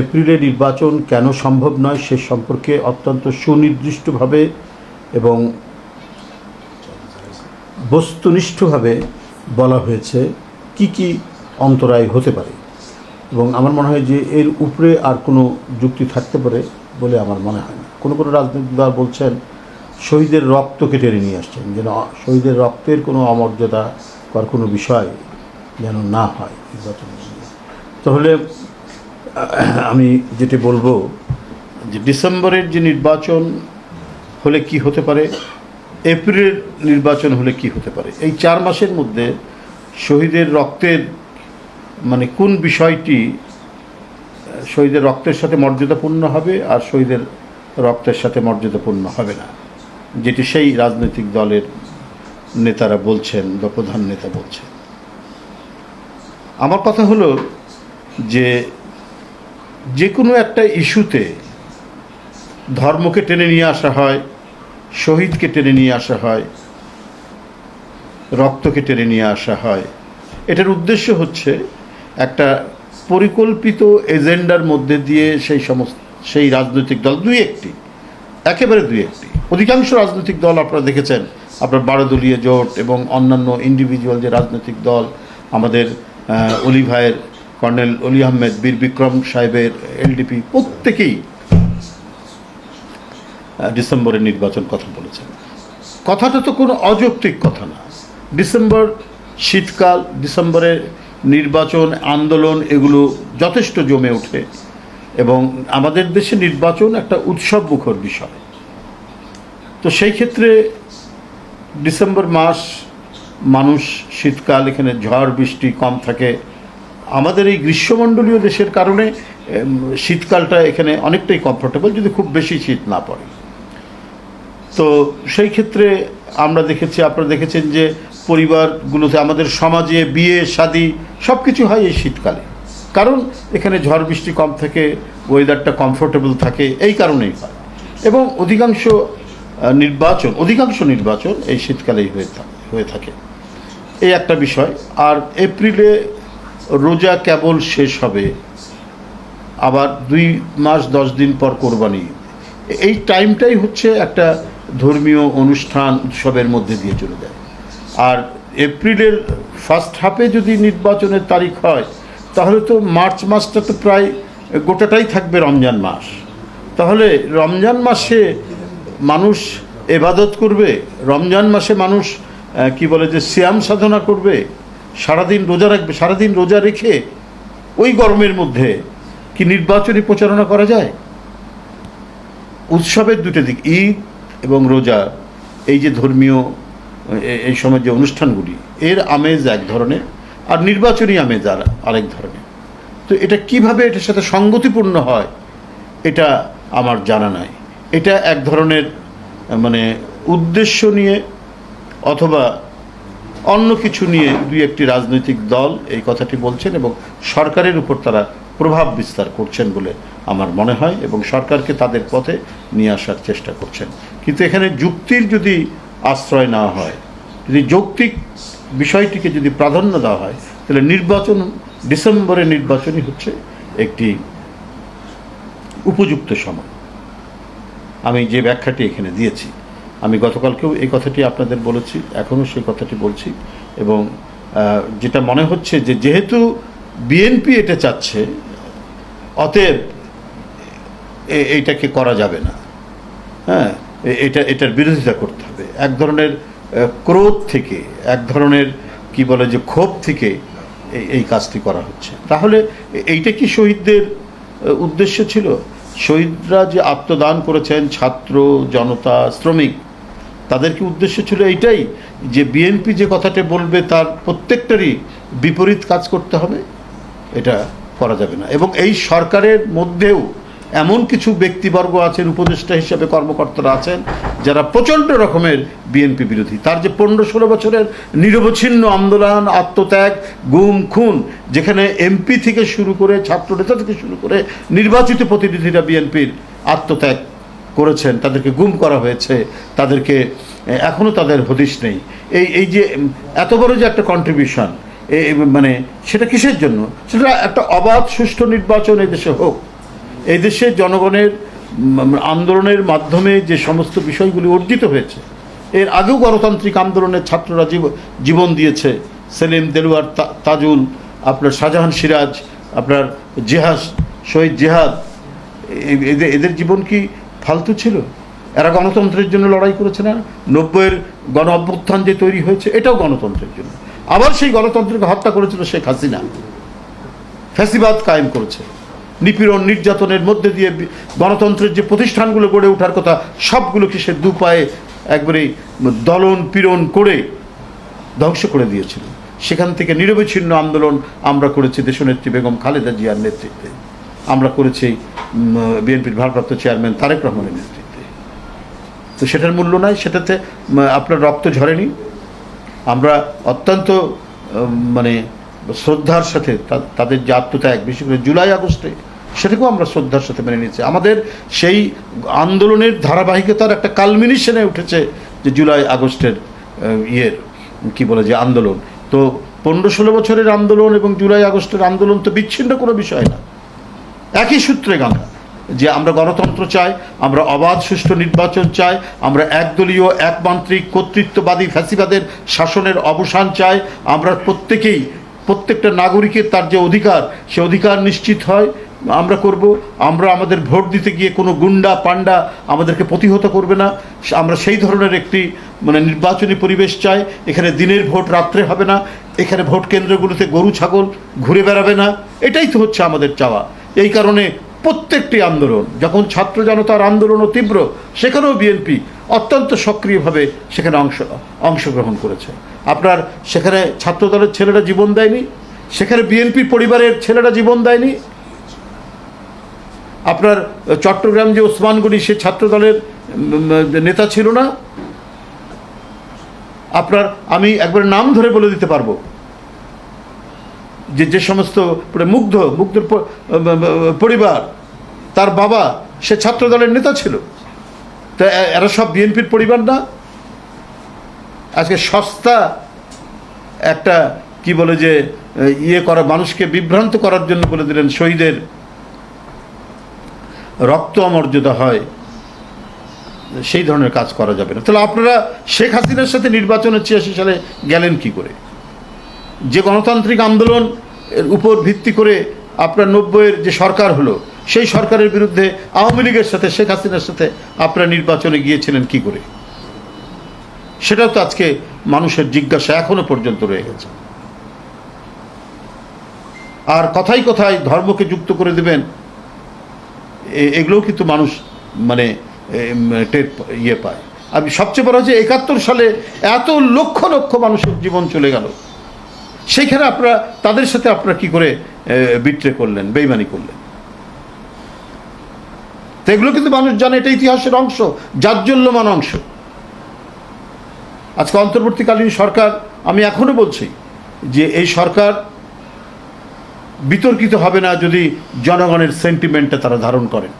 এপ্রিলে নির্বাচন কেন সম্ভব নয় সে সম্পর্কে অত্যন্ত সুনির্দিষ্টভাবে এবং বস্তুনিষ্ঠভাবে বলা হয়েছে কি কি অন্তরায় হতে পারে। এবং আমার মনে হয় যে এর উপরে আর কোনো যুক্তি থাকতে পারে বলে আমার মনে হয় না। কোনো কোনো রাজনৈতিক দল বলছেন, শহীদের রক্তকে টেনে নিয়ে আসছেন, যেন শহীদের রক্তের কোনো অমর্যাদা করার কোনো বিষয় যেন না হয় নির্বাচন তাহলে আমি যেটি বলব যে ডিসেম্বরের যে নির্বাচন হলে কি হতে পারে, এপ্রিলের নির্বাচন হলে কি হতে পারে, এই চার মাসের মধ্যে শহীদের রক্তের মানে কোন বিষয়টি শহীদের রক্তের সাথে মর্যাদাপূর্ণ হবে আর শহীদের রক্তের সাথে মর্যাদাপূর্ণ হবে না, যেটি সেই রাজনৈতিক দলের নেতারা বলছেন বা প্রধান নেতা বলছেন। আমার কথা হলো যে যে কোনো একটা ইস্যুতে ধর্মকে টেনে নিয়ে আসা হয় শহীদকে টেনে নিয়ে আসা হয় রক্তকে টেনে নিয়ে আসা হয়। এটার উদ্দেশ্য হচ্ছে একটা পরিকল্পিত এজেন্ডার মধ্যে দিয়ে সেই সমস্ত সেই রাজনৈতিক দল দুই একটি একেবারে দুই একটি। অধিকাংশ রাজনৈতিক দল আপনারা দেখেছেন আপনার বারোদলীয় জোট এবং অন্যান্য ইন্ডিভিজুয়াল যে রাজনৈতিক দল আমাদের আহ, অলি ভাইয়ের কর্নেল অলি আহমেদ, বীর বিক্রম সাহেবের এলডিপি প্রত্যেকেই ডিসেম্বরের নির্বাচন কথা বলেছেন। কথাটা তো কোনো অযৌক্তিক কথা না। ডিসেম্বর শীতকাল, ডিসেম্বরে নির্বাচন, আন্দোলন, এগুলো যথেষ্ট জমে ওঠে। এবং আমাদের দেশে নির্বাচন একটা উৎসব মুখর বিষয়। তো সেই ক্ষেত্রে ডিসেম্বর মাস, মানুষ শীতকাল, এখানে ঝড়, বৃষ্টি কম থাকে। আমাদের এই গ্রীষ্মমণ্ডলীয় দেশের কারণে শীতকালটা এখানে অনেকটাই কমফোর্টেবল যদি খুব বেশি শীত না পড়ে। তো সেই ক্ষেত্রে আমরা দেখেছি, আপনারা দেখেছেন যে পরিবারগুলোতে আমাদের সমাজে বিয়ে, শাদি সব কিছু হয় এই শীতকালে। কারণ এখানে ঝড় বৃষ্টি কম থাকে ওয়েদারটা কমফোর্টেবল থাকে, এই কারণেই হয়। এবং অধিকাংশ নির্বাচন অধিকাংশ নির্বাচন এই শীতকালেই হয়ে থাকে হয়ে থাকে। এই একটা বিষয়। আর এপ্রিলে রোজা কেবল শেষ হবে, আবার দুই মাস, দশ দিন পর কোরবানি। এই টাইমটাই হচ্ছে একটা ধর্মীয় অনুষ্ঠান উৎসবের মধ্যে দিয়ে চলে যায়। আর এপ্রিলের ফার্স্ট হাফে যদি নির্বাচনের তারিখ হয়, তাহলে তো মার্চ মাসটা তো প্রায় গোটাটাই থাকবে রমজান মাস। তাহলে রমজান মাসে মানুষ এবাদত করবে, রমজান মাসে মানুষ কি বলে যে শ্যাম সাধনা করবে সারাদিন রোজা রাখবে, সারাদিন রোজা রেখে ওই গরমের মধ্যে কি নির্বাচনী প্রচারণা করা যায়? উৎসবের দুটো দিক, ঈদ এবং রোজা। এই যে ধর্মীয় এই সময় যে অনুষ্ঠানগুলি, এর আমেজ এক ধরনের আর নির্বাচনী আমেজ আর আরেক ধরনের। তো এটা কীভাবে এটার সাথে সঙ্গতিপূর্ণ হয়, এটা আমার জানা নাই। এটা এক ধরনের মানে উদ্দেশ্য নিয়ে অথবা অন্য কিছু নিয়ে দুই একটি রাজনৈতিক দল এই কথাটি বলছেন এবং সরকারের উপর তারা প্রভাব বিস্তার করছেন বলে আমার মনে হয় এবং সরকারকে তাদের পথে নিয়ে আসার চেষ্টা করছেন। কিন্তু এখানে যুক্তির যদি আশ্রয় না হয়, যদি যৌক্তিক বিষয়টিকে যদি প্রাধান্য দেওয়া হয়, তাহলে নির্বাচন, ডিসেম্বরে নির্বাচনই হচ্ছে একটি উপযুক্ত সময়। আমি যে ব্যাখ্যাটি এখানে দিয়েছি আমি গতকালকেও এই কথাটি আপনাদের বলেছি, এখনও সেই কথাটি বলছি এবং যেটা মনে হচ্ছে যে যেহেতু বিএনপি এটা চাচ্ছে, অতএব এইটাকে করা যাবে না। হ্যাঁ এটা, এটার বিরোধিতা করতে হবে। এক ধরনের ক্রোধ থেকে, এক ধরনের, কি বলে যে ক্ষোভ থেকে এই কাজটি করা হচ্ছে। তাহলে এইটা কি শহীদদের উদ্দেশ্য ছিল? শহীদরা যে আত্মদান করেছেন ছাত্র, জনতা, শ্রমিক তাদের কি উদ্দেশ্য ছিল এইটাই যে বিএনপি যে কথাটা বলবে তার প্রত্যেকটারই বিপরীত কাজ করতে হবে, এটা করা যাবে না। এবং এই সরকারের মধ্যেও এমন কিছু ব্যক্তিবর্গ আছেন, উপদেষ্টা হিসাবে কর্মকর্তারা আছেন, যারা প্রচণ্ড রকমের বিএনপি বিরোধী। তার যে পনেরো ষোলো বছরের নিরবচ্ছিন্ন আন্দোলন, আত্মত্যাগ, গুম, খুন, যেখানে এমপি থেকে শুরু করে, ছাত্র নেতা থেকে শুরু করে নির্বাচিত প্রতিনিধিরা বিএনপির আত্মত্যাগ করেছেন, তাদেরকে গুম করা হয়েছে, তাদেরকে এখনও তাদের হদিশ নেই। এই এই যে এত বড় যে একটা কন্ট্রিবিউশন মানে সেটা কিসের জন্য? সেটা একটা অবাধ, সুষ্ঠু নির্বাচন এই দেশে হোক। এই দেশে জনগণের আন্দোলনের মাধ্যমে যে সমস্ত বিষয়গুলি অর্জিত হয়েছে, এর আগেও গণতান্ত্রিক আন্দোলনের ছাত্ররা জীব- জীবন দিয়েছে। সেলিম দেলুয়ার তাজুল, আপনার শাহজাহান সিরাজ, আপনার জেহাজ শহীদ জেহাদ এদের জীবন কি ফালতু ছিল? এরা গণতন্ত্রের জন্য লড়াই করেছে না? নব্বইয়ের গণ অভ্যুত্থান যে তৈরি হয়েছে, এটাও গণতন্ত্রের জন্য। আবার সেই গণতন্ত্রকে হত্যা করেছিল শেখ হাসিনা। ফ্যাসিবাদ কায়েম করেছে। নিপীড়ন নির্যাতনের মধ্যে দিয়ে গণতন্ত্রের যে প্রতিষ্ঠানগুলো গড়ে ওঠার কথা, সবগুলোকে সে দু পায়ে একবারে দলন পীড়ন করে ধ্বংস করে দিয়েছিল। সেখান থেকে নিরবিচ্ছিন্ন আন্দোলন আমরা করেছি দেশনেত্রী বেগম খালেদা জিয়ার নেতৃত্বে। আমরা করেছি বিএনপির ভারপ্রাপ্ত চেয়ারম্যান তারেক রহমানের নেতৃত্বে। তো সেটার মূল্য নাই, সেটাতে আপনার রক্ত ঝরেনি। আমরা অত্যন্ত মানে শ্রদ্ধার সাথে তাদের যে আত্মত্যাগ, বিশেষ করে জুলাই আগস্টে, সেটাকেও আমরা শ্রদ্ধার সাথে মেনে নিয়েছি। আমাদের সেই আন্দোলনের ধারাবাহিকতার একটা কালমিনিশনে উঠেছে যে জুলাই আগস্টের ইয়ের, কি বলে যে আন্দোলন। তো পনেরো ষোলো বছরের আন্দোলন এবং জুলাই আগস্টের আন্দোলন তো বিচ্ছিন্ন কোনো বিষয় না। একই সূত্রে গাঁথা যে আমরা গণতন্ত্র চাই, আমরা অবাধ সুষ্ঠু নির্বাচন চাই, আমরা একদলীয়, একমান্ত্রিক, কর্তৃত্ববাদী ফ্যাসিবাদের শাসনের অবসান চাই, আমরা প্রত্যেকেই, প্রত্যেকটা নাগরিকের তার যে অধিকার, সে অধিকার নিশ্চিত হয়, আমরা করব। আমরা আমাদের ভোট দিতে গিয়ে কোনো গুন্ডা পান্ডা আমাদেরকে প্রতিহত করবে না। আমরা সেই ধরনের একটি মানে নির্বাচনী পরিবেশ চাই। এখানে দিনের ভোট রাত্রে হবে না। এখানে ভোট কেন্দ্রগুলোতে গরু, ছাগল ঘুরে বেড়াবে না। এটাই তো হচ্ছে আমাদের চাওয়া। এই কারণে প্রত্যেকটি আন্দোলন যখন ছাত্র জনতার আন্দোলনও তীব্র সেখানেও বিএনপি অত্যন্ত সক্রিয়ভাবে সেখানে অংশ অংশগ্রহণ করেছে। আপনার সেখানে ছাত্রদলের ছেলেরা জীবন দেয়নি সেখানে বিএনপি পরিবারের ছেলেরা জীবন দেয়নি। আপনার চট্টগ্রাম যে ওসমানগনি সে ছাত্রদলের উম, নেতা ছিল না। আপনার আমি একবার নাম ধরে বলে দিতে পারব। যে যে সমস্ত মুগ্ধ, মুগ্ধর পরিবার, তার বাবা, সে ছাত্র দলের নেতা ছিল। তো এরা সব বিএনপির পরিবার না। আজকে সস্তা একটা, কি বলে যে ইয়ে করা, মানুষকে বিভ্রান্ত করার জন্য বলে দিলেন শহীদের রক্ত অমর্যাদা হয়, সেই ধরনের কাজ করা যাবে না। তাহলে আপনারা শেখ হাসিনার সাথে নির্বাচনে ছিয়াশি সালে গেলেন কি করে? যে গণতান্ত্রিক আন্দোলন উপর ভিত্তি করে আপনার নব্বইয়ের যে সরকার হলো, সেই সরকারের বিরুদ্ধে আওয়ামী লীগের সাথে, শেখ হাসিনার সাথে আপনারা নির্বাচনে গিয়েছিলেন কি করে? সেটাও তো আজকে মানুষের জিজ্ঞাসা এখনও পর্যন্ত রয়ে গেছে। আর কথাই কথায় ধর্মকে যুক্ত করে দেবেন এগুলোও কিন্তু মানুষ মানে টের ইয়ে পায়। আমি সবচেয়ে বড় হচ্ছে একাত্তর সালে এত লক্ষ লক্ষ মানুষের জীবন চলে গেল। সেইখানে আপনারা, তাদের সাথে আপনারা কি করে বিট্রে করলেন, বেইমানি করলেন? তো এগুলো কিন্তু মানুষ জানে, এটা ইতিহাসের অংশ, জাজ্জল্যমান অংশ। আজকে অন্তর্বর্তীকালীন সরকার, আমি এখনও বলছি যে এই সরকার বিতর্কিত হবে না যদি জনগণের সেন্টিমেন্টটা তারা ধারণ করেন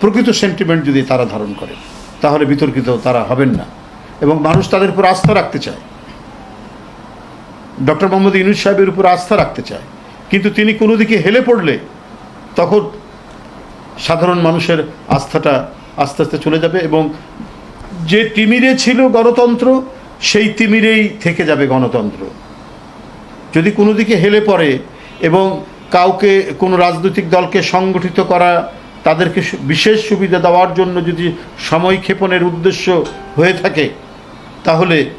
প্রকৃত সেন্টিমেন্ট যদি তারা ধারণ করে, তাহলে বিতর্কিত তারা হবেন না। এবং মানুষ তাদের উপর আস্থা রাখতে চায়। ডক্টর মোহাম্মদ ইনুস সাহেবের উপর আস্থা রাখতে চায়। কিন্তু তিনি কোনো দিকে হেলে পড়লে তখন সাধারণ মানুষের আস্থাটা আস্তে আস্তে চলে যাবে এবং যে তিমিরে ছিল গণতন্ত্র, সেই তিমিরেই থেকে যাবে গণতন্ত্র। যদি কোনো দিকে হেলে পড়ে এবং কাউকে, কোনো রাজনৈতিক দলকে সংগঠিত করা, তাদেরকে বিশেষ সুবিধা দেওয়ার জন্য যদি সময় ক্ষেপণের উদ্দেশ্য হয়ে থাকে, তাহলে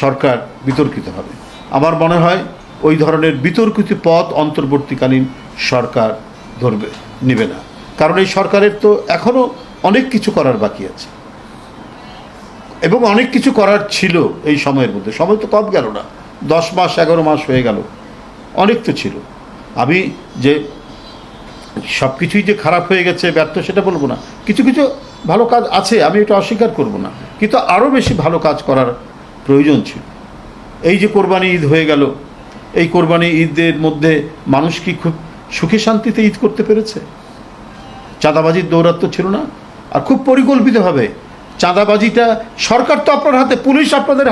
সরকার বিতর্কিত হবে। আমার মনে হয় ওই ধরনের বিতর্কিত পথ অন্তর্বর্তীকালীন সরকার ধরবে, নেবে না। কারণ এই সরকারের তো এখনও অনেক কিছু করার বাকি আছে। এবং অনেক কিছু করার ছিল এই সময়ের মধ্যে। সময় তো কম গেল না। দশ মাস, এগারো মাস হয়ে গেল। অনেক তো ছিল। আমি যে সব কিছুই যে খারাপ হয়ে গেছে, ব্যর্থ, সেটা বলব না। কিছু কিছু ভালো কাজ আছে, আমি এটা অস্বীকার করব না। কিন্তু আরও বেশি ভালো কাজ করার প্রয়োজন ছিল। এই যে কোরবানি ঈদ হয়ে গেল, এই কোরবানি ঈদের মধ্যে মানুষ কি খুব সুখে শান্তিতে ঈদ করতে পেরেছে? চাঁদাবাজির দৌরাত্ম ছিল না? আর খুব পরিকল্পিতভাবে চাঁদাবাজিটা সরকার তো আপনার হাতে, পুলিশ আপনাদের